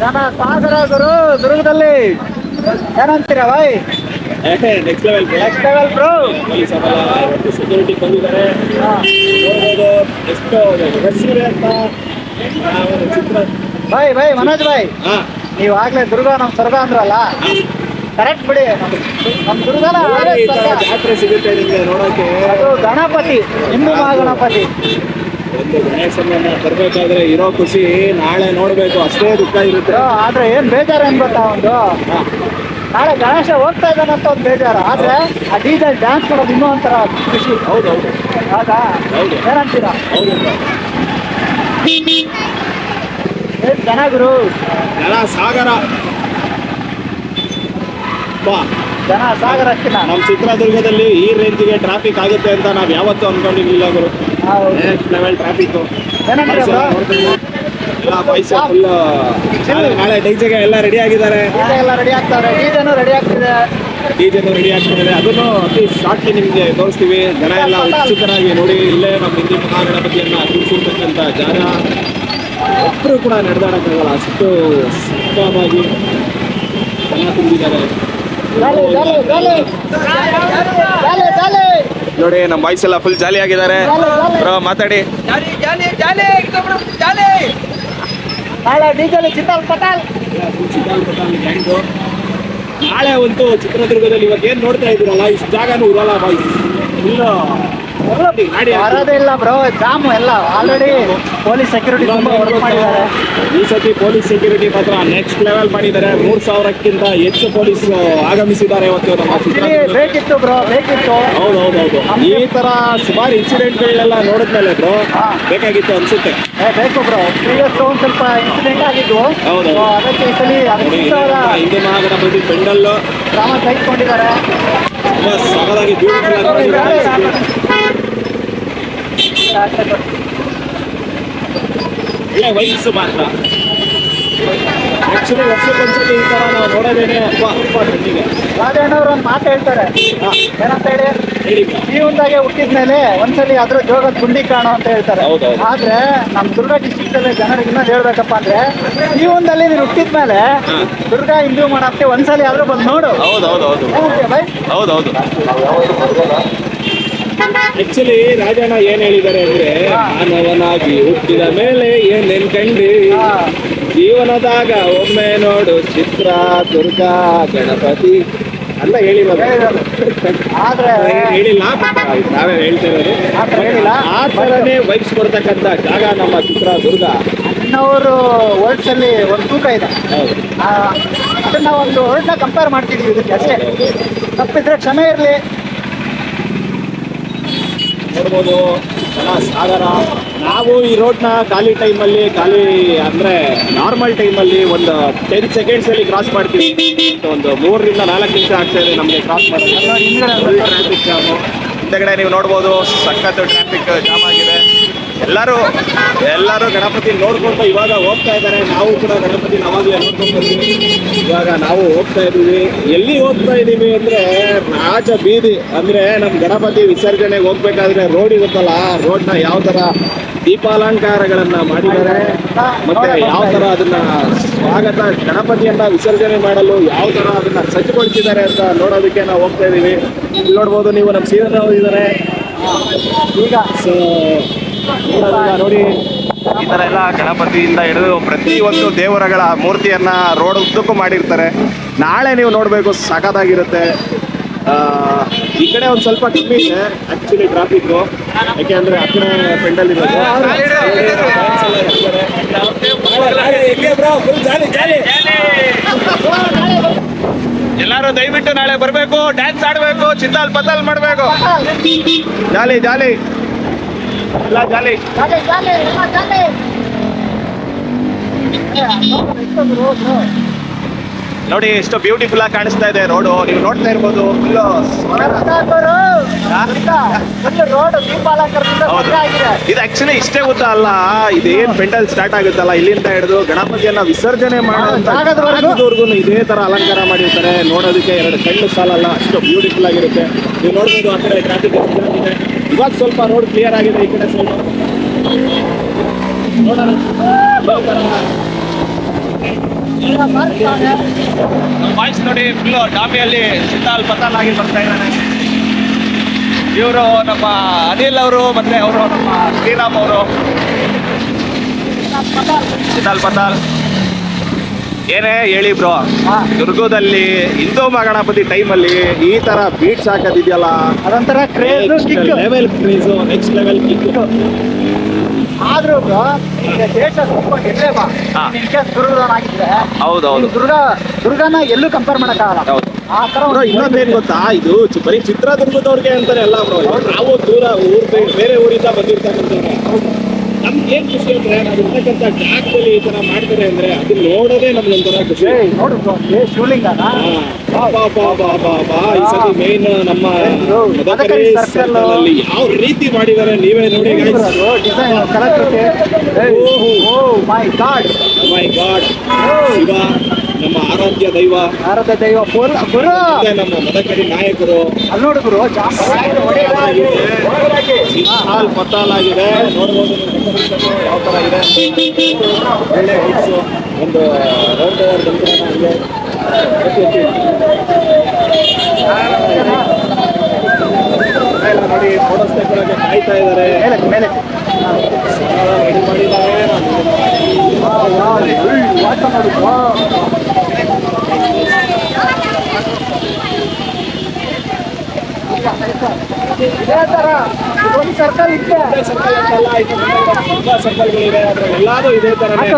ಜನ ಸಾಗರ ಗುರು ದುರ್ಗದಲ್ಲಿ. ಏನಂತೀರಾ boy next level next level bro police ಅವರೆಲ್ಲ ಇವತ್ತು ಸೆಕ್ಯೂರಿಟಿ ಬಂದಿದ್ದಾರೆ. ನೋಡ್ಬೋದು ಎಷ್ಟು ರಶ್ ಅಂತ. ಆ ಒಂದು ಚಿತ್ರ. ಬಾಯ್ ಬಾಯ್ ಮನೋಜ್ ಬಾಯ್ ನೀವು ಆಗ್ಲೇ ದುರ್ಗ ನಮ್ ಸ್ವರ್ಗ ಅಂದ್ರಲ್ಲ? ಕರೆಕ್ಟ್ ಬಿಡಿ ನಮ್- ನಮ್ ದುರ್ಗನ ಜಾತ್ರೆ ಸಿಗುತ್ತೆ ನಿಮ್ಗೆ ನೋಡೋಕೆ. ಅದು ಗಣಪತಿ ಹಿಂದೂ ಮಹಾಗಣಪತಿ. ಒಂದು ಗಣೇಶನನ್ನ ಬರ್ಬೇಕಾದ್ರೆ ಇರೋ ಖುಷಿ ನಾಳೆ ನೋಡ್ಬೇಕು ಅಷ್ಟೇ ದುಃಖ ಇರುತ್ತೆ. ಆದ್ರೆ ಏನ್ ಬೇಜಾರ ಏನ್ ಗೊತ್ತಾ ಒಂದು? ನಾಳೆ ಗಣೇಶ ಹೋಗ್ತಾ ಇದ್ದಾನಂತ ಒಂದು ಬೇಜಾರು. ಆದ್ರೆ ಆ ಡೀಸೆಲ್ ಡ್ಯಾನ್ಸ್ ಮಾಡೋದು ಇನ್ನೂ ಒಂಥರ ಖುಷಿ. ಹೌದೌದು ಹೌದಾ. ಏನಂತೀರಾ? ಹೌದು. ಜನ ಗುರು? ಜನ ಸಾಗರ. ಬಾ. ಜನ ಸಾಗರ ನಮ್ಮ ಚಿತ್ರದುರ್ಗದಲ್ಲಿ ಈ ರೇಂಜಿಗೆ ಟ್ರಾಫಿಕ್ ಆಗುತ್ತೆ ಅಂತ ನಾವು ಯಾವತ್ತೂ ಅನ್ಕೊಂಡಿರ್ಲಿಲ್ಲ ಗುರು. ನೆಕ್ಸ್ಟ್ ಲೆವೆಲ್ ಟ್ರಾಫಿಕ್ ಪೈಸೆ ಫುಲ್ ನಾಳೆ ಡೈಜೆಗೆ ಎಲ್ಲ ರೆಡಿ ಆಗಿದ್ದಾರೆ. ಎಲ್ಲ ರೆಡಿ ಆಗ್ತಾರೆ. ಡಿಜೆನು ರೆಡಿ ಆಗ್ತಿದೆ. ಡಿಜೆನು ರೆಡಿ ಆಗ್ತಿದ್ದಾರೆ. ಅದನ್ನು ಅತಿ ಶಾರ್ಟ್ಲಿ ನಿಮಗೆ ತೋರಿಸ್ತೀವಿ. ಜನ ಎಲ್ಲ ಉತ್ಸುಕರಾಗಿ ನೋಡಿ ಇಲ್ಲೇ ನಮ್ಮ ಹಿಂದಿ ಮಹಾಗಣಪತಿಯನ್ನ ಕೂರಿಸಿರ್ತಕ್ಕಂಥ ಜಾಗ. ಒಬ್ಬರು ಕೂಡ ನಡೆದಾಡಕ್ಕಾಗಲ್ಲ. ಅಷ್ಟು ಸುಖವಾಗಿ ಜನ ತುಂಬಿದ್ದಾರೆ. ನೋಡಿ ನಮ್ಮ ಬಾಯ್ಸ್ ಎಲ್ಲ ಫುಲ್ ಜಾಲಿ ಆಗಿದ್ದಾರೆ. ಮಾತಾಡಿ. ನಾಳೆ ಒಂದು ಚಿತ್ರದುರ್ಗದಲ್ಲಿ ಇವಾಗ ಏನು ನೋಡ್ತಾ ಇದೀರಲ್ಲ ಇಷ್ಟು ಜಾಗನೂ ಇರಲ್ಲ ಬಾಯ್ಸ್ ಇಲ್ಲ. ಬರೋದೇ ಇಲ್ಲ ಬ್ರೋ ಜಾಮ್ ಎಲ್ಲ ಆಲ್ರೆಡಿ ಪೊಲೀಸ್ ಸೆಕ್ಯೂರಿಟಿ ತುಂಬಾ ವರ್ಕ್ ಮಾಡಿದ್ದಾರೆ ಈ ಸತಿ ಪೊಲೀಸ್ ಸೆಕ್ಯೂರಿಟಿ ಮಾತ್ರ ನೆಕ್ಸ್ಟ್ ಲೆವೆಲ್ ಮಾಡಿದ್ದಾರೆ. ಮೂರ್ ಸಾವಿರಕ್ಕಿಂತ ಹೆಚ್ಚು ಪೊಲೀಸ್ ಆಗಮಿಸಿದ್ದಾರೆ ಇವತ್ತು ನಮ್ಮ. ಬೇಕಿತ್ತು ಬ್ರೋ ಬೇಕಿತ್ತು. ಹೌದು ಈ ತರ ಸುಮಾರು ಇನ್ಸಿಡೆಂಟ್ಗಳನ್ನೆಲ್ಲ ನೋಡಿದ್ಮೇಲೆ ಬ್ರೋ. ಬೇಕಾಗಿತ್ತು ಅನ್ಸುತ್ತೆ. ಬೇಕು ಬ್ರೋ. ಪ್ರೀವಿಯಸ್ ಒಂದ್ ಸ್ವಲ್ಪ ಇನ್ಸಿಡೆಂಟ್ ಆಗಿದ್ವು ಹೌದು. ಅದಕ್ಕೆ ಈ ಸಲ ಹಿಂದೆ ಮಹಾಗಣ ಬಂದು ನಮ್ಮ ಹಿಂದೂ ಮಹಾಗಣಪತಿ ಪೆಂಡಲ್ ಕ್ರಮ ತೆಗೆದುಕೊಂಡಿದ್ದಾರೆ. ತುಂಬಾ ಸಗದಾಗಿ ಬ್ಯೂಟಿಫುಲ್ ಆಗಿ ವಯಸ್ಸು ಮಾತ್ರ. ಆಕ್ಚುಲಿ ವರ್ಷಕ್ಕೊಂದ್ಸತಿ ಈ ಥರ ನಾವು ನೋಡೋದೇನೆ ಕಣ್ಣಿಗೆ ರಾಜಣ್ಣವ್ರು ಒಂದು ಮಾತು ಹೇಳ್ತಾರೆ. ಏನಂತ ಹೇಳಿ? ಜೀವನದಾಗೆ ಹುಟ್ಟಿದ್ಮೇಲೆ ಒಂದ್ಸಲಿ ಅದ್ರ ಜೋಗ ಗುಂಡಿ ಕಾಣೋ ಅಂತ ಹೇಳ್ತಾರೆ. ಆದ್ರೆ ನಮ್ಮ ದುರ್ಗ ಡಿಸ್ಟ್ರಿಕ್ಟ್ ಅಲ್ಲಿ ಜನರಿಗೆ ಇನ್ನೊಂದು ಹೇಳ್ಬೇಕಪ್ಪ ಅಂದ್ರೆ ಜೀವನದಲ್ಲಿ ನೀನು ಹುಟ್ಟಿದ್ಮೇಲೆ ಮೇಲೆ ದುರ್ಗ ಹಿಂದೂ ಮಾಡತ್ತೆ ಒಂದ್ಸಲಿ ಆದ್ರೂ ಬಂದು ನೋಡು. ಹೌದೌದು ಹೌದು ಬೈ ಹೌದೌದು ಆಕ್ಚುಲಿ ರಾಜಣ್ಣ ಏನ್ ಹೇಳಿದ್ದಾರೆ ಅಂದ್ರೆ. ಮಾನವನಾಗಿ ಹುಟ್ಟಿದ ಮೇಲೆ ಏನ್ ನೆನ್ಕಂಡಿ ಜೀವನದಾಗ ಒಮ್ಮೆ ನೋಡು ಚಿತ್ರ ದುರ್ಗಾ ಗಣಪತಿ ಅಂತ ಹೇಳಿರೋದು. ಆದ್ರೆ ಹೇಳಿಲ್ಲ ನಾವೇ ಹೇಳ್ತಾ ಇರೋದು. ಆ ಥರನೇ ವೈಬ್ಸ್ ಕೊಡ್ತಕ್ಕಂಥ ಜಾಗ ನಮ್ಮ ಚಿತ್ರದುರ್ಗ ಅಣ್ಣವರು ವರ್ಡ್ಸ್ ಅಲ್ಲಿ ಒಂದು ತೂಕ ಇದೆ. ಅದನ್ನ ಒಂದು ವರ್ಡ್ನ ಕಂಪೇರ್ ಮಾಡ್ತಿದೀವಿ ಇದಕ್ಕೆ ಅಷ್ಟೇ. ತಪ್ಪಿದ್ರೆ ಕ್ಷಮೆ ಇರಲಿ. ನೋಡ್ಬೋದು. ಜನ ಸಾಗರ ನಾವು ಈ ರೋಡ್ನ ಖಾಲಿ ಟೈಮಲ್ಲಿ ಖಾಲಿ ಅಂದರೆ ನಾರ್ಮಲ್ ಟೈಮಲ್ಲಿ ಒಂದು ಟೆನ್ ಸೆಕೆಂಡ್ಸಲ್ಲಿ ಕ್ರಾಸ್ ಮಾಡ್ತೀವಿ. ಒಂದು ಮೂರರಿಂದ ನಾಲ್ಕು ನಿಮಿಷ ಆಗ್ತಾ ಇದೆ ನಮಗೆ ಕ್ರಾಸ್ ಮಾಡೋದು ಟ್ರಾಫಿಕ್ ಜಾಮು ಹಿಂದೆಗಡೆ ನೀವು ನೋಡ್ಬೋದು ಸಖತ್ತು ಟ್ರಾಫಿಕ್ ಜಾಮ್ ಎಲ್ಲರೂ ಎಲ್ಲರೂ ಗಣಪತಿ ನೋಡ್ಕೊಂಡು ಇವಾಗ ಹೋಗ್ತಾ ಇದ್ದಾರೆ. ನಾವು ಕೂಡ ಗಣಪತಿ ನಮಾಜಿ ನೋಡ್ಕೊಂಡು ಬಂದ್ವಿ ಇವಾಗ ನಾವು ಹೋಗ್ತಾ ಇದ್ದೀವಿ. ಎಲ್ಲಿ ಹೋಗ್ತಾ ಇದ್ದೀವಿ ಅಂದ್ರೆ ರಾಜ ಬೀದಿ ಅಂದ್ರೆ ನಮ್ಮ ಗಣಪತಿ ವಿಸರ್ಜನೆಗೆ ಹೋಗ್ಬೇಕಾದ್ರೆ ರೋಡ್ ಇರುತ್ತಲ್ಲ ರೋಡ್ನ ಯಾವ ತರ ದೀಪಾಲಂಕಾರಗಳನ್ನ ಮಾಡಿದ್ದಾರೆ ಮತ್ತೆ ಯಾವ ತರ ಅದನ್ನ ಸ್ವಾಗತ ಗಣಪತಿಯನ್ನ ವಿಸರ್ಜನೆ ಮಾಡಲು ಯಾವ ಥರ ಅದನ್ನ ಸಜ್ಜುಗೊಳಿಸಿದ್ದಾರೆ ಅಂತ ನೋಡೋದಕ್ಕೆ ನಾವು ಹೋಗ್ತಾ ಇದ್ದೀವಿ. ಇಲ್ಲಿ ನೋಡ್ಬೋದು ನೀವು ನಮ್ಮ ಸೀರೆ ಇದ್ದಾರೆ. ಈಗ ಸೊ ನೋಡಿ ಈ ತರ ಎಲ್ಲ ಗಣಪತಿಯಿಂದ ಹಿಡಿದು ಪ್ರತಿಯೊಂದು ದೇವರಗಳ ಮೂರ್ತಿಯನ್ನ ರೋಡ್ ಉದ್ದಕ್ಕೂ ಮಾಡಿರ್ತಾರೆ. ನಾಳೆ ನೀವು ನೋಡಬೇಕು ಸಖತ್ತಾಗಿರುತ್ತೆ. ಈ ಕಡೆ ಒಂದು ಸ್ವಲ್ಪ ಕಮ್ಮಿ ಇದೆ ಆಕ್ಚುಲಿ ಟ್ರಾಫಿಕ್ ಯಾಕೆ ಅಂದ್ರೆ ಕಡೆ ಪೆಂಡಲ್ ಇರೋದು. ಎಲ್ಲರೂ ದಯವಿಟ್ಟು ನಾಳೆ ಬರಬೇಕು ಡ್ಯಾನ್ಸ್ ಆಡಬೇಕು ಚಿತ್ತಾಲ್ ಪತಲ್ ಮಾಡಬೇಕು. ಜಾಲಿ ಜಾಲಿ. ಎಲ್ಲ ಜಾಲಿ ಜಾಲಿ, ಜಾಲಿ, ಎಲ್ಲ ಜಾಲಿ. ಏ, ಅಲ್ಲೊಂದು ಎಷ್ಟೊಂದು road. ನೋಡಿ ಎಷ್ಟು ಬ್ಯೂಟಿಫುಲ್ ಆಗಿ ಕಾಣಿಸ್ತಾ ಇದೆ ರೋಡು ನೀವು ನೋಡ್ತಾ ಇರ್ಬೋದು. ಇದು ಆಕ್ಚುಲಿ ಇಷ್ಟೇ ಗೊತ್ತಾ ಅಲ್ಲ ಇದೇನ್ ಪೆಂಡಲ್ ಸ್ಟಾರ್ಟ್ ಆಗುತ್ತಲ್ಲ ಇಲ್ಲಿಂದ ಹಿಡಿದು ಗಣಪತಿಯನ್ನ ವಿಸರ್ಜನೆ? ಜಾಗದವರೆಗೂ. ಇದೇ ತರ ಅಲಂಕಾರ ಮಾಡಿರ್ತಾರೆ. ನೋಡೋದಕ್ಕೆ ಎರಡು ಕಣ್ಣು ಸಾಲಲ್ಲ ಅಷ್ಟು ಬ್ಯೂಟಿಫುಲ್ ಆಗಿರುತ್ತೆ. ನೀವು ನೋಡ್ಬೋದು ಆ ಕಡೆ ಟ್ರಾಫಿಕ್ ಇದೆ. ಇವಾಗ ಸ್ವಲ್ಪ ರೋಡ್ ಕ್ಲಿಯರ್ ಆಗಿದೆ ಈ ಕಡೆ ಸ್ವಲ್ಪ. ನೋಡೋಣ. ವಾಯ್ಸ್ ನೋಡಿ ಫುಲ್ ಡಾಬಿಯಲ್ಲಿ ಸಿದ್ಧಾಲ್ ಪತಾಲ್ ಆಗಿ ಬರ್ತಾ ಇದ್ದಾನೆ. ಇವರು ನಮ್ಮ ಅನಿಲ್ ಅವರು ಮತ್ತೆ ಅವರು ನಮ್ಮ ಶ್ರೀರಾಮ್ ಅವರು. ಸಿದ್ದಾಲ್ ಪತಾಲ್. ಏನೇ ಹೇಳಿ ಬ್ರೋ. ದುರ್ಗದಲ್ಲಿ ಹಿಂದೂ ಮಹಾಗಣಪತಿ ಟೈಮಲ್ಲಿ ಈ ತರ ಬೀಟ್ಸ್ ಹಾಕೋದಿದೆಯಲ್ಲ? ಅದೊಂಥರ level craze next level kick ಆದ್ರೂ ದೇಶ ತುಂಬಾ ಎಲ್ಲೇ ಬಾ. ಹೌದೌದು. ದುರ್ಗ ದುರ್ಗನ ಎಲ್ಲೂ ಕಂಪೇರ್ ಮಾಡಕ್ಕಾಗಲ್ಲ. ಹೌದು. ಆ ತರ ಬ್ರೋ ಇನ್ನೊಂದೇನ್ ಗೊತ್ತಾ? ಇದು ಬರೀ ಚಿತ್ರದುರ್ಗದವ್ರಿಗೆ ಅಂತಾರೆ ಎಲ್ಲ ಬ್ರೋ ನಾವು ದೂರ ಊರ್ ಬೇರೆ ಊರಿಂದ ಬಂದಿರ್ತಕ್ಕಂಥವ್ರು. ನಮ್ಗೆ ಏನ್ ಖುಷಿ ಅಂದ್ರೆ ನಾವು ಇರ್ತಕ್ಕಂಥ ಜಾಗದಲ್ಲಿ ಈ ತರ ಮಾಡ್ತಾರೆ ಅಂದ್ರೆ ಅದನ್ನ ನೋಡೋದೇ ನಮ್ಗೆ ಒಂಥರ ಖುಷಿ. ಏಯ್ ನೋಡು ಶಿವಲಿಂಗನ. ಈ ಸತಿ ಮೇನ್ ನಮ್ಮ ಅಲ್ಲಿ. ಯಾವ ರೀತಿ ಮಾಡಿದ್ದಾರೆ ನೀವೇ ನೋಡಿ. ಡಿಸೈನ್ ಕಲಾಕೃತಿ ಓ my god my god Shiva ನಮ್ಮ ಆರಾಧ್ಯ ದೈವ ಆರಾಧ್ಯ ದೈವ ಗುರು ನಮ್ಮ ಮದಕರಿ ನಾಯಕರು ಅಲ್ಲಿ ನೋಡು ಗುರು ಹಾಲ್ ಪತ್ತಾಲ್ ಆಗಿದೆ ನೋಡ್ಬೋದು ಯಾವ ತರ ಇದೆ ಒಳ್ಳೆ ಹೈಟ್ಸ್ ಒಂದು ರೌಂಡ್ ಇದೆ ನೋಡಿ ಫೋಟೋಸ್ ತೆಗೊಳಕ್ಕೆ ಕಾಯ್ತಾ ಇದ್ದಾರೆ ಮೇಲೆ ರೆಡಿ ಮಾಡಿದ್ದಾರೆ ಇದೇ ತರ ಒಂದು ಸರ್ಕಲ್ ಸರ್ಕಲ್ ಇದು ತುಂಬಾ ಸರ್ಕಲ್ಗಳಿದೆ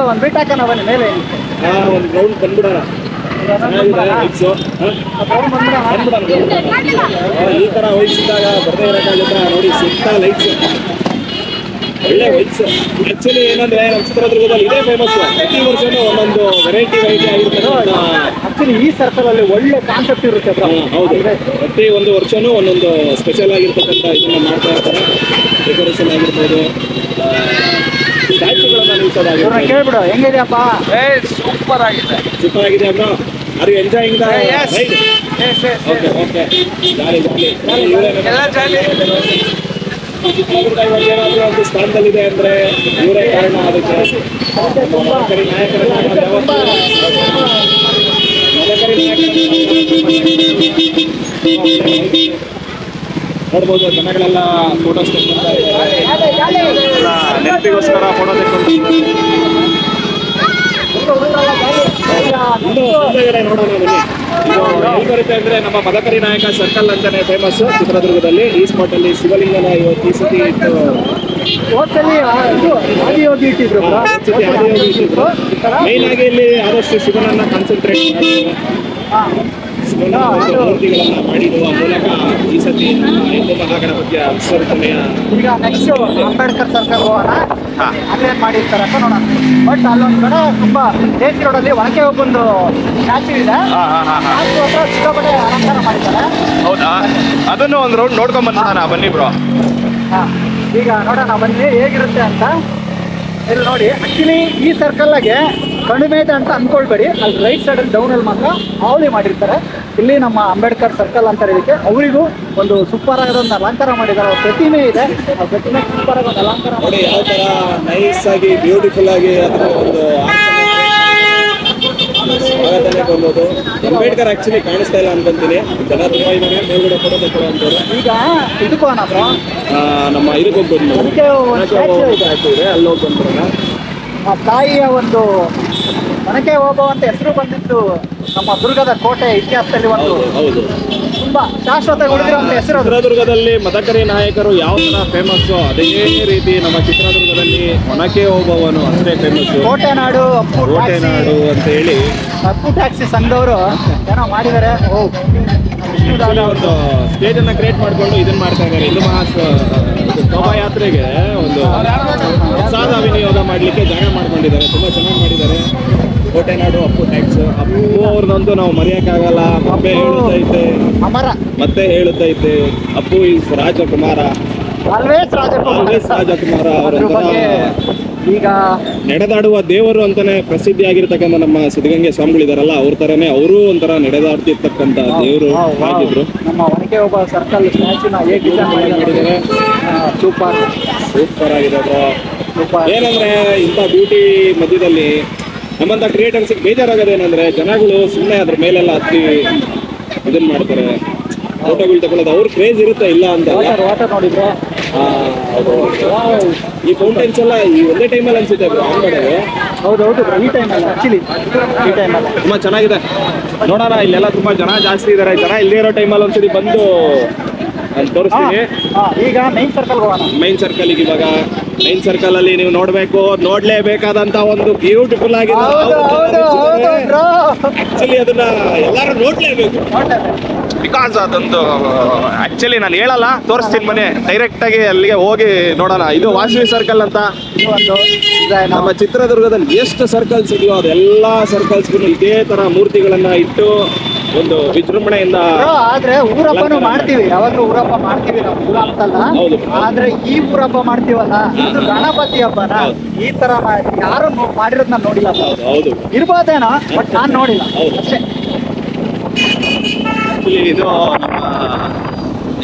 ಒಂದು ಬಿಟ್ಟು ಹಾಕೋಣ ಬನ್ನಿ ಮೇಲೆ ಹಾ ಒಂದು ರೌಂಡ್ ಬಂದ್ಬಿಡೋಣ ಈ ತರ ವಹಿಸಿದಾಗ ಬರ್ದೇ ಇರೋಕ್ಕಾಗುತ್ತಾ ನೋಡಿ ಸುತ್ತ ಲೈಟ್ಸ್ ಒಳ್ಳೆ ವೈಟ್ಸ್ ಆಕ್ಚುಲಿ ಏನಂದ್ರೆ ನಮ್ಮ ಚಿತ್ರದುರ್ಗದಲ್ಲಿ ಇದೇ ಫೇಮಸ್ ಪ್ರತಿ ವರ್ಷನೂ ಒಂದೊಂದು ವೆರೈಟಿ ವೆರೈಟಿ ಆಗಿರ್ತಾರೆ ಆಕ್ಚುಲಿ ಈ ಸರ್ಕಲ್ ಅಲ್ಲಿ ಒಳ್ಳೆ ಕಾನ್ಸೆಪ್ಟ್ ಇರುತ್ತೆ ಹೌದು. ಪ್ರತಿ ಒಂದು ವರ್ಷನೂ ಒಂದೊಂದು ಸ್ಪೆಷಲ್ ಆಗಿರ್ತಕ್ಕಂಥ ಇದನ್ನ ಮಾಡ್ತಾ ಇರ್ತಾರೆ. ಡೆಕೋರೇಷನ್ ಆಗಿರ್ಬೋದು ಸ್ಟ್ಯಾಚುಗಳನ್ನ ನಿಲ್ಸೋದಾಗಿರ್ಬೋದು. ಕೇಳ್ಬಿಡು ಹೆಂಗಿದ್ಯಪ್ಪ ಏ ಸೂಪರ್ ಆಗಿದೆ. ಸೂಪರ್ ಆಗಿದೆ ಅಮ್ಮ are you enjoying the ride yes okay okay jolly jolly. ಎಲ್ಲ ಜಾಲಿ. ಒಂದು ಸ್ಥಾನದಲ್ಲಿದೆ ಅಂದ್ರೆ ಇವರೇ ಕಾರಣ. ಅದಕ್ಕೆ ನೋಡ್ಬೋದು ಜನಗಳೆಲ್ಲ ಫೋಟೋಸ್ ನೆನಪಿಗೋಸ್ಕರ ಫೋಟೋ ತೆಗೆದುಕೊಂಡು ಇನ್ನು ಮುಂದೆಗಡೆ ನೋಡೋಣ ಬನ್ನಿ ಇದು ಎಲ್ಲಿ ಬರುತ್ತೆ ಅಂದ್ರೆ ನಮ್ಮ ಮದಕರಿ ನಾಯಕ ಸರ್ಕಲ್ ಅಂತಾನೆ ಫೇಮಸ್ ಚಿತ್ರದುರ್ಗದಲ್ಲಿ ಈ ಸ್ಪಾಟ್ ಅಲ್ಲಿ ಶಿವಲಿಂಗನ ಇವತ್ತು ಈ ಸತಿ ಇಟ್ಟು ಹೋಟೆಲ್ಲಿ ಇದು ಆದಿಯೋಗಿ ಇಟ್ಟಿದ್ರು ಆದಿಯೋಗಿ ಇಟ್ಟಿದ್ರು. ಮೈನ್ ಆಗಿ ಇಲ್ಲಿ ಆದಷ್ಟು ಶಿವನನ್ನ ಕಾನ್ಸಂಟ್ರೇಟ್ ಮೂರ್ತಿಗಳನ್ನ ಮಾಡಿರುವ ಮೂಲಕ ಈ ಸತಿ ಹಿಂದೂ ಮಹಾಗಣಪತಿಯ ಈಗ ನೆಕ್ಸ್ಟ್ ಅಂಬೇಡ್ಕರ್ ಸರ್ಕಾರ ಹೋಗೋಣ. ಹಾ. ಅಲ್ಲೇನ್ ಮಾಡಿರ್ತಾರೆ ಅಂತ ನೋಡೋಣ. ಬಟ್ ಅಲ್ಲೊಂದು ಕಡೆ ತುಂಬಾ ದೇಸಿ ರೋಡಲ್ಲಿ ಒಳಗೆ ಒಬ್ಬೊಂದು ಸ್ಟ್ಯಾಚು ಇದೆ. ಸ್ಟ್ಯಾಚು ಹತ್ರ ಸಿಕ್ಕಾಪಟ್ಟೆ ಅಲಂಕಾರ ಮಾಡಿದ್ದಾರೆ. ಹೌದಾ? ಅದನ್ನು ಒಂದು ರೌಂಡ್ ನೋಡ್ಕೊಂಡ್ ಬಂದ ಬನ್ನಿ ಬ್ರೋ ಹಾ. ಈಗ ನೋಡೋಣ ಬನ್ನಿ ಹೇಗಿರುತ್ತೆ ಅಂತ. ಇಲ್ಲಿ ನೋಡಿ ಆಕ್ಚುಲಿ ಈ ಸರ್ಕಲ್ಗೆ ಕಡಿಮೆ ಇದೆ ಅಂತ ಅನ್ಕೊಳ್ಬೇಡಿ. ಅಲ್ಲಿ ರೈಟ್ ಸೈಡ್ ಡೌನ್ ಅಲ್ಲಿ ಮಾತ್ರ ಹಾವಳಿ ಮಾಡಿರ್ತಾರೆ. ಇಲ್ಲಿ ನಮ್ಮ ಅಂಬೇಡ್ಕರ್ ಸರ್ಕಲ್ ಅಂತ ಇದಕ್ಕೆ ಅವರಿಗೂ ಒಂದು ಸೂಪರ್ ಆಗಿರೋದನ್ನ ಒಂದು ಅಲಂಕಾರ ಮಾಡಿದ್ದಾರೆ. ಅವ್ರ ಪ್ರತಿಮೆ ಇದೆ. ಆ ಪ್ರತಿಮೆ ಸೂಪರ್ ಆಗಿ ಒಂದು ಅಲಂಕಾರ ಮಾಡಿ ಯಾವ ತರ ನೈಸ್ ಆಗಿ ಬ್ಯೂಟಿಫುಲ್ ಆಗಿ ಒಂದು ಸ್ವಾಗತನೇ ಅಂಬೇಡ್ಕರ್ ಆಕ್ಚುಲಿ ಕಾಣಿಸ್ತಾ ಇಲ್ಲ ಅಂತಂತೀನಿ ಜನ ತುಂಬಾ ಇದ್ದಾರೆ ಮೇಲ್ಗಡೆ ಫೋಟೋ ತಗೊಳ್ಳೋಂಥವ್ರು ಈಗ ಇದಕ್ಕೂ ಬ್ರೋ? ನಮ್ಮ ಇದಕ್ಕೆ ಹೋಗಿ ಬಂದು ಅದಕ್ಕೆ. ಇದೆ. ಅಲ್ಲಿ ಹೋಗಿ ಬಂದ್ಬಿಡೋಣ ಆ ತಾಯಿಯ ಒಂದು ಮನಕೆ ಹೋಗೋ ಅಂತ ಹೆಸರು ಬಂದಿದ್ದು ನಮ್ಮ ದುರ್ಗದ ಕೋಟೆ ಇತಿಹಾಸದಲ್ಲಿ ಒಂದು ಹೌದು ತುಂಬಾ ಶಾಶ್ವತ ಉಳಿದಿರುವಂತ ಹೆಸರು ಅದು. ಚಿತ್ರದುರ್ಗದಲ್ಲಿ ಮದಕರಿ ನಾಯಕರು ಯಾವ ತರ ಫೇಮಸ್ ಅದೇ ರೀತಿ ನಮ್ಮ ಚಿತ್ರದುರ್ಗದಲ್ಲಿ ಒನಕೆ ಓಬವ್ವನು ಅಷ್ಟೇ ಫೇಮಸ್ ಕೋಟೆ ನಾಡು ಅಪ್ಪು ಕೋಟೆ ಟ್ಯಾಕ್ಸಿ ನಾಡು ಅಂತ ಹೇಳಿ. ಅಪ್ಪು ಟ್ಯಾಕ್ಸಿ ಸಂಘದವರು ಏನೋ ಮಾಡಿದ್ದಾರೆ ಓ ಒಂದು ಸ್ಟೇಜ್ ಅನ್ನ ಕ್ರಿಯೇಟ್ ಮಾಡ್ಕೊಂಡು ಇದನ್ನ ಮಾಡ್ತಾ ಇದ್ದಾರೆ ಇದು ಮಹಾ ಇದು ಶೋಭಾಯಾತ್ರೆಗೆ ಒಂದು ಪ್ರಸಾದ ವಿನಿಯೋಗ ಮಾಡಲಿಕ್ಕೆ ಜಾಗ ಮಾಡ್ಕೊಂಡಿದ್ದಾರೆ. ತುಂಬ ಚೆನ್ನಾಗಿ ಮಾಡಿದ್ದಾರೆ. ಕೋಟೆನಾಡು ಅಪ್ಪು ಟ್ಯಾಕ್ಸ್ ಅಪ್ಪು ಅವ್ರನ್ನಂತೂ ನಾವು ಮರೆಯೋಕ್ಕಾಗಲ್ಲ. ಮತ್ತೆ ಹೇಳುತ್ತೈತೆ ಮತ್ತೆ ಹೇಳುತ್ತೈತೆ ಅಪ್ಪು ಇಸ್ ರಾಜಕುಮಾರ. ಆಲ್ವೇಸ್ ರಾಜಕುಮಾರ್. ಅವರ ಈಗ ನಡೆದಾಡುವ ದೇವರು ಅಂತಾನೆ ಪ್ರಸಿದ್ಧಿ ಆಗಿರ್ತಕ್ಕಂಥ ನಮ್ಮ ಸಿದ್ಧಗಂಗೆ ಸ್ವಾಮಿಗಳಿದಾರಲ್ಲ ಅವ್ರ ತರನೇ ಅವರು ಒಂಥರ ನಡೆದಾಡ್ತಿರ್ತಕ್ಕಂಥ ದೇವರು. ಆಗಿದ್ರು ನಮ್ಮ ಒನಕೆ ಒಬ್ಬ ಸರ್ಕಲ್ ಸ್ಟ್ಯಾಚ್ಯೂನ ಹೇಗೆ ಡಿಸೈನ್ ಮಾಡಿದ್ದಾರೆ. ಸೂಪರ್. ಸೂಪರ್ ಆಗಿದೆ ಏನಂದ್ರೆ ಇಂಥ ಬ್ಯೂಟಿ ಮಧ್ಯದಲ್ಲಿ ನಮ್ಮಂತ ಕ್ರಿಯೇಟರ್ಸ್ ಬೇಜಾರಾಗೋದೇನಂದ್ರೆ ಜನಗಳು ಸುಮ್ಮನೆ ಅದ್ರ ಮೇಲೆಲ್ಲ ಹತ್ತಿ ಇದನ್ನ ಮಾಡ್ತಾರೆ. ಫೋಟೋಗಳು ತಗೊಳ್ಳೋದು ಅವ್ರ ಕ್ರೇಜ್ ಇರುತ್ತೆ ಇಲ್ಲ ಅಂತ ವಾಟರ್ ವಾಟರ್ ನೋಡಿದ್ರು. ಈ ಫೌಂಟೈನ್ಸ್ ಎಲ್ಲ ಈ ಒಂದೇ ಟೈಮಲ್ಲಿ ಅನ್ಸುತ್ತೆ ಬ್ರೋ ಆನ್ ಮಾಡೋದು ಹೌದು ಹೌದು ಈ ಟೈಮಲ್ಲಿ ಆ್ಯಕ್ಚುಲಿ ಈ ಟೈಮಲ್ಲಿ ತುಂಬಾ ಚೆನ್ನಾಗಿದೆ. ನೋಡೋಣ ಇಲ್ಲೆಲ್ಲ ತುಂಬಾ ಜನ ಜಾಸ್ತಿ ಇದಾರೆ. ಜನ ಇಲ್ಲೇ ಇರೋ ಟೈಮಲ್ಲಿ ಒಂದ್ಸರಿ ಬಂದು ನಾನು ತೋರಿಸ್ತೀನಿ. ಈಗ ಮೈನ್ ಸರ್ಕಲ್ ಹೋಗೋಣ. ಮೈನ್ ಸರ್ಕಲ್ ಇವಾಗ. ಮೈನ್ ಸರ್ಕಲ್ ಅಲ್ಲಿ ನೀವು ನೋಡ್ಬೇಕು ನೋಡ್ಲೇಬೇಕಾದಂತ ಒಂದು ಬ್ಯೂಟಿಫುಲ್ ಆಗಿದೆ ಆಕ್ಚುಲಿ ಅದನ್ನ ಎಲ್ಲರೂ ನೋಡ್ಲೇಬೇಕು. ಬಿಕಾಸ್ ಅದೊಂದು ಆಕ್ಚುಲಿ ನಾನು ಹೇಳಲ್ಲ ತೋರಿಸ್ತೀನಿ ಮನೆ. ಡೈರೆಕ್ಟ್ ಆಗಿ ಅಲ್ಲಿಗೆ ಹೋಗಿ ನೋಡೋಣ. ಇದು ವಾಸವಿ ಸರ್ಕಲ್ ಅಂತ. ನಮ್ಮ ಚಿತ್ರದುರ್ಗದಲ್ಲಿ ಎಷ್ಟು ಸರ್ಕಲ್ಸ್ ಇದೆಯೋ ಅದೆಲ್ಲ ಸರ್ಕಲ್ಸ್ಗೂ ಇದೇ ತರ ಮೂರ್ತಿಗಳನ್ನ ಇಟ್ಟು ಒಂದು ವಿಜೃಂಭಣೆಯಿಂದ ಆದ್ರೆ ಊರಪ್ಪನು ಮಾಡ್ತೀವಿ. ಯಾವಾಗ್ಲೂ ಊರಪ್ಪ ಮಾಡ್ತೀವಿ ನಾವು. ಊರ ಅಂತಲ್ಲ. ಆದ್ರೆ ಈ ಊರಪ್ಪ ಮಾಡ್ತೀವಲ್ಲ ಇದು ಗಣಪತಿ ಹಬ್ಬನ? ಈ ತರ ಯಾರು ಮಾಡಿರೋದ್ ನಾನು ನೋಡಿಲ್ಲ ಹೌದು ಇರ್ಬೋದೇನೋ ಬಟ್ ನಾನು ನೋಡಿಲ್ಲ. ಅಷ್ಟೇ. ಇದು ನಮ್ಮ,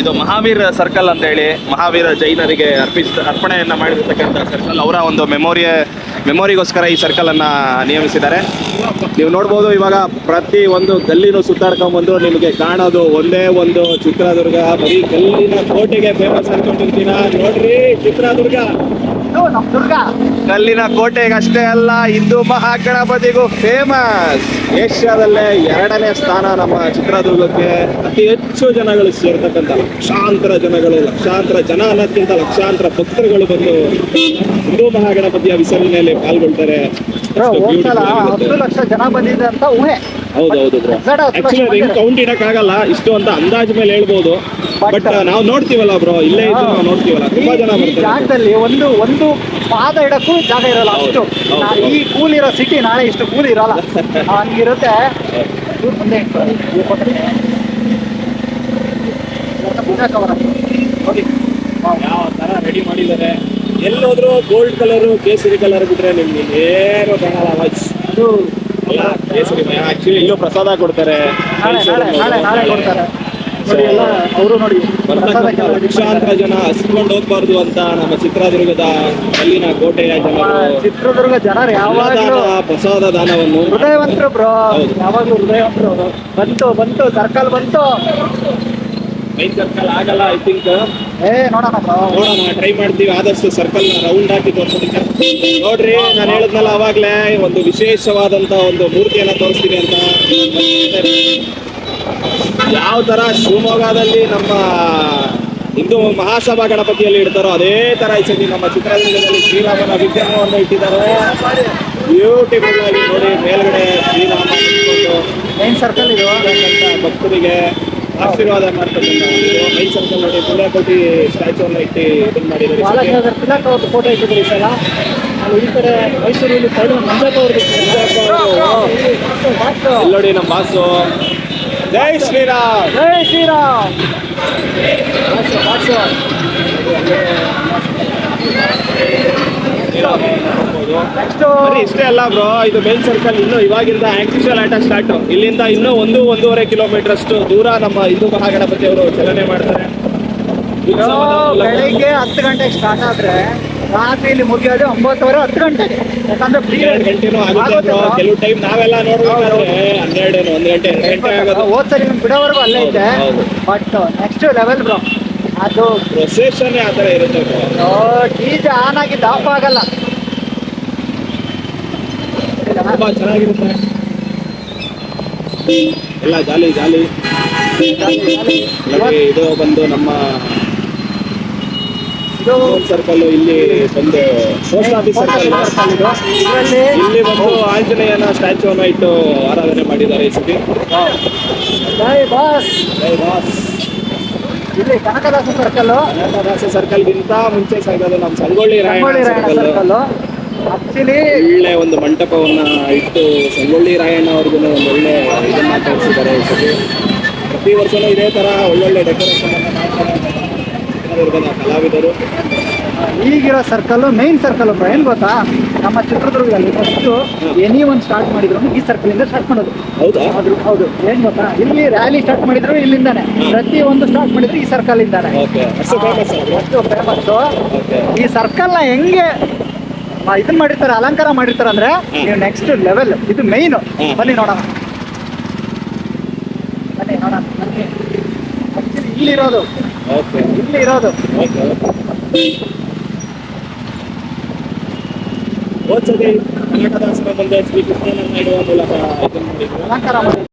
ಇದು ಮಹಾವೀರ ಸರ್ಕಲ್ ಅಂತ ಹೇಳಿ ಮಹಾವೀರ ಜೈನರಿಗೆ ಅರ್ಪಿಸ ಅರ್ಪಣೆಯನ್ನು ಮಾಡಿರ್ತಕ್ಕಂಥ ಸರ್ಕಲ್ ಅವರ ಒಂದು ಮೆಮೊರಿಯ ಮೆಮೊರಿಗೋಸ್ಕರ ಈ ಸರ್ಕಲ್ ಅನ್ನ ನಿಯಮಿಸಿದ್ದಾರೆ. ನೀವು ನೋಡ್ಬೋದು, ಇವಾಗ ಪ್ರತಿ ಒಂದು ಗಲ್ಲಿನೂ ಸುತ್ತಾಡ್ಕೊಂಡ್ಬಂದು ನಿಮಗೆ ಕಾಣೋದು ಒಂದೇ ಒಂದು ಚಿತ್ರದುರ್ಗ. ಬರೀ ಗಲ್ಲಿನ ಕೋಟೆಗೆ ಫೇಮಸ್ ಅನ್ಕೊಂಡಿರ್ತೀರಾ? ನೋಡ್ರಿ, ಚಿತ್ರದುರ್ಗ. ಇದು ನಮ್ ದುರ್ಗ. ಕಲ್ಲಿನ ಕೋಟೆಗಷ್ಟೇ ಅಲ್ಲ ಹಿಂದೂ ಮಹಾಗಣಪತಿಗೂ ಫೇಮಸ್ ಏಷ್ಯಾದಲ್ಲೇ ಎರಡನೇ ಸ್ಥಾನ ನಮ್ಮ ಚಿತ್ರದುರ್ಗಕ್ಕೆ. ಅತಿ ಹೆಚ್ಚು ಜನಗಳು ಸೇರ್ತಕ್ಕಂಥ ಲಕ್ಷಾಂತರ ಜನಗಳು ಲಕ್ಷಾಂತರ ಜನ ಅನ್ನೋದ್ಕಿಂತ ಲಕ್ಷಾಂತರ ಭಕ್ತರುಗಳು ಬಂದು ಹಿಂದೂ ಮಹಾಗಣಪತಿಯ ವಿಸರ್ಜನೆಯಲ್ಲಿ ಪಾಲ್ಗೊಳ್ತಾರೆ. ಹತ್ತು ಲಕ್ಷ ಜನ ಬಂದಿದೆ ಅಂತ ಊಹೆ. ಹೌದೌದು ಬ್ರೋ. ಆಕ್ಚುಲಿ. ಕೌಂಟ್ ಇಡಕ್ಕಾಗಲ್ಲ ಇಷ್ಟು ಅಂತ ಅಂದಾಜ್ ಮೇಲೆ ಹೇಳ್ಬೋದು. ಬಟ್ ನಾವು ನೋಡ್ತೀವಲ್ಲ ಬ್ರೋ ಇಲ್ಲೇ ಇದ್ದು ನಾವು ನೋಡ್ತೀವಲ್ಲ. ತುಂಬಾ ಜನ ಈ ಬರ್ತಾರೆ. ಜಾಗದಲ್ಲಿ ಒಂದು ಒಂದು ಪಾದ ಇಡಕ್ಕೂ ಜಾಗ ಇರಲ್ಲ ಅಷ್ಟು. ನಾ- ಈ ಕೂಲ್ ಇರೋ ಸಿಟಿ ನಾಳೆ ಇಷ್ಟು ಕೂಲ್ ಇರಲ್ಲ. ಹಂಗಿರುತ್ತೆ. ಇವ್ರು ಮುಂದೆ. ಇವ್ರು. ಇವತ್ತು ಯಾವ ತರ ರೆಡಿ ಮಾಡಿದ್ದಾರೆ. ಎಲ್ಲೋದ್ರು ಗೋಲ್ಡ್ ಕಲರ್ ಕೇಸರಿ ಕಲರ್ ಬಿಟ್ರೆ ನಿಮ್ಗೆ ಏನು ಕಾಣಲ್ಲ ವಾಯ್ಸ್ ಅದು ಎಲ್ಲ ಕೇಸರಿ ಆಕ್ಚುಲಿ ಇಲ್ಲೂ ಪ್ರಸಾದ ಕೊಡ್ತಾರೆ. ನಾಳೆ ನಾಳೆ ನಾಳೆ ನಾಳೆ ಕೊಡ್ತಾರೆ. ಅವರು ನೋಡಿ ಲಕ್ಷಾಂತರ ಜನ ಹಸ್ಕೊಂಡು ಹೋಗ್ಬಾರ್ದು ಅಂತ ನಮ್ಮ ಚಿತ್ರದುರ್ಗದ ಅಲ್ಲಿನ ಕೋಟೆಯ ಜನರು ಚಿತ್ರದುರ್ಗ ಜನರು ಯಾವಾಗಲೂ ಪ್ರಸಾದ ದಾನವನ್ನು ಹೃದಯವಂತರು ಬ್ರೋ. ಯಾವಾಗಲೂ ಹೃದಯವಂತರು ಬಂತು ಬಂತು ಸರ್ಕಲ್ ಬಂತು. ಮೈನ್ ಸರ್ಕಲ್ ಆಗಲ್ಲ ಐ ಥಿಂಕ್ ಏ ನೋಡೋಣ ನೋಡೋಣ ಟ್ರೈ ಮಾಡ್ತೀವಿ. ಆದಷ್ಟು ಸರ್ಕಲ್ ರೌಂಡ್ ಹಾಕಿ ತೋರಿಸೋದಕ್ಕೆ ನೋಡ್ರಿ ನಾನು ಹೇಳಿದ್ನಲ್ಲ ಅವಾಗ್ಲೇ ಒಂದು ವಿಶೇಷವಾದಂತ ಒಂದು ಮೂರ್ತಿಯನ್ನ ತೋರಿಸ್ತೀನಿ ಅಂತ. ಯಾವ ತರ ಶಿವಮೊಗ್ಗದಲ್ಲಿ ನಮ್ಮ ಹಿಂದೂ ಮಹಾಸಭಾ ಗಣಪತಿಯಲ್ಲಿ ಇಡ್ತಾರೋ ಅದೇ ತರ ಈ ಸತಿ ನಮ್ಮ ಚಿತ್ರದುರ್ಗದಲ್ಲಿ ಶ್ರೀರಾಮನ ವಿಗ್ರಹವನ್ನು ಇಟ್ಟಿದ್ದಾರೆ. ಬ್ಯೂಟಿಫುಲ್ ಆಗಿ ನೋಡಿ ಮೇಲ್ಗಡೆ ಶ್ರೀರಾಮ ಮೈನ್ ಸರ್ಕಲ್ ಭಕ್ತರಿಗೆ ಆಶೀರ್ವಾದ ಮಾಡ್ತಕ್ಕಂಥ ಮೈನ್ ಸರ್ಕಲ್ ನೋಡಿ ಪುಣ್ಯಕೋಟಿ ಸ್ಟ್ಯಾಚು ಅನ್ನು ಇಟ್ಟು ಇದನ್ನು ಮಾಡಿದ್ದಾರೆ ಫೋಟೋ ಇಟ್ಟಿದ್ರು ಈ ಸಲ. ಈ ಕಡೆ ಮೈಸೂರಲ್ಲಿ ಮಂಜಪ್ಪ ಅವ್ರದ್ದು ನೋಡಿ ನಮ್ಮ ಬಾಸು. ಜೈ ಶ್ರೀರಾಮ್. ಜೈ ಶ್ರೀರಾಮ್. ಇಷ್ಟೇ ಅಲ್ಲ ಬ್ರೋ ಇದು ಮೇನ್ ಸರ್ಕಲ್ ಇನ್ನು ಇವಾಗಿಂದ ಆಕ್ಸಿಷಲ್ ಆಟ ಸ್ಟಾರ್ಟ್ ಇಲ್ಲಿಂದ ಇನ್ನೂ ಒಂದು ಒಂದೂವರೆ ಕಿಲೋಮೀಟರ್ ಅಷ್ಟು ದೂರ ನಮ್ಮ ಹಿಂದೂ ಮಹಾಗಣಪತಿ ಅವರು ಚಲನೆ ಮಾಡ್ತಾರೆ. ಬೆಳಿಗ್ಗೆ ಹತ್ತು ಗಂಟೆಗೆ ಸ್ಟಾರ್ಟ್ ಆದ್ರೆ ರಾತ್ರಿ ಇಲ್ಲಿ ಮುಗಿಯೋದು ಒಂಬತ್ತುವರೆ ಹತ್ತು ಗಂಟೆಗೆ. ಯಾಕಂದ್ರೆ. ಕೆಲವು ಟೈಮ್ ನಾವೆಲ್ಲ ಹನ್ನೆರಡು ಒಂದು ಗಂಟೆ ಗಂಟೆ ಹೋದ್ ಸರಿ ಬಿಡೋವರೆಗೂ ಅಲ್ಲೇ ಇದೆ ಬಟ್ ನೆಕ್ಸ್ಟ್ ಲೆವೆಲ್ ಬ್ರೋ ಅದು ಪ್ರೊಸೆಷನ್ ಆ ಥರ ಇರುತ್ತೆ ಡಿಜೆ ಆನ್ ಆಗಿದ್ದು ಆಫ್ ಆಗಲ್ಲ. ತುಂಬಾ ಚೆನ್ನಾಗಿರುತ್ತೆ. ಎಲ್ಲ ಜಾಲಿ ಜಾಲಿ. ಇದು ಬಂದು ನಮ್ಮ ಇದು ಸರ್ಕಲ್ ಇಲ್ಲಿ ಬಂದು ಪೋಸ್ಟ್ ಆಫೀಸ್ ಸರ್ಕಲ್ ಇದರಲ್ಲಿ ಇಲ್ಲಿ ಬಂದು ಆಂಜನೇಯನ ಸ್ಟ್ಯಾಚುವನ್ನು ಇಟ್ಟು ಆರಾಧನೆ ಮಾಡಿದ್ದಾರೆ ಈ ಸತಿ. ಜೈ ಬಾಸ್. ಜೈ ಬಾಸ್. ಇಲ್ಲಿ ಕನಕದಾಸ ಸರ್ಕಲ್. ಕನಕದಾಸ ಸರ್ಕಲ್ಗಿಂತ ಮುಂಚೆ ಸಾಗೋದು ನಮ್ಮ ಸಂಗೊಳ್ಳಿ ರಾಯಣ್ಣ ಸರ್ಕಲ್. ಆಕ್ಚುಲಿ ಒಳ್ಳೆ ಒಂದು ಮಂಟಪವನ್ನ ಇಟ್ಟು ಸಂಗೊಳ್ಳಿ ರಾಯಣ್ಣ ಅವ್ರಿಗೂ ಒಂದು ಒಳ್ಳೆ ಇದನ್ನ ತೋರಿಸಿದ್ದಾರೆ ಈ ಸತಿ. ಪ್ರತಿ ವರ್ಷನೂ ಇದೇ ತರ ಒಳ್ಳೊಳ್ಳೆ ಡೆಕೋರೇಷನ್ ಮಾಡ್ತಾರೆ. ಚಿತ್ರದುರ್ಗದ ಕಲಾವಿದರು. ಈಗಿರೋ ಸರ್ಕಲ್ ಮೈನ್ ಸರ್ಕಲ್ ಒಬ್ಬ ಏನ್ ಗೊತ್ತಾ? ನಮ್ಮ ಚಿತ್ರದುರ್ಗದಲ್ಲಿ ಫಸ್ಟ್ ಎನಿ ಒಂದು ಸ್ಟಾರ್ಟ್ ಮಾಡಿದ್ರು ಈ ಸರ್ಕಲ್ ಇಂದ ಸ್ಟಾರ್ಟ್ ಮಾಡೋದು. ಹೌದಾ? ಹೌದು ಹೌದು. ಏನ್ ಗೊತ್ತಾ? ಇಲ್ಲಿ ರ್ಯಾಲಿ ಸ್ಟಾರ್ಟ್ ಮಾಡಿದ್ರು ಇಲ್ಲಿಂದಾನೆ. ಪ್ರತಿ ಒಂದು ಸ್ಟಾರ್ಟ್ ಮಾಡಿದ್ರು ಈ ಸರ್ಕಲ್ ಇಂದಾನೆ. ಓಕೆ. ಅಷ್ಟು ಫೇಮಸ್ ಅಷ್ಟು ಫೇಮಸ್ ಈ ಸರ್ಕಲ್ನ ಹೆಂಗೆ ಇದನ್ನ ಮಾಡಿರ್ತಾರೆ ಅಲಂಕಾರ ಮಾಡಿರ್ತಾರೆ ಅಂದ್ರೆ ನೀವು ನೆಕ್ಸ್ಟ್ ಲೆವೆಲ್ ಇದು ಮೈನ್ ಬನ್ನಿ ನೋಡೋಣ ಬನ್ನಿ ನೋಡೋಣ ಬನ್ನಿ ಇಲ್ಲಿ ಇರೋದು ಓಕೆ ಇಲ್ಲಿ ಇರೋದು ಓಕೆ ಹೋದ್ಸತಿ ಕರ್ನಾಟಕ ರಾಷ್ಟ್ರ ಬಂದ ಶ್ರೀ ಕೃಷ್ಣನ ಇಡುವ ಮೂಲಕ ಇದನ್ನು ಮಾಡಿದ್ರು. ಅಲಂಕಾರ ಮಾಡಿ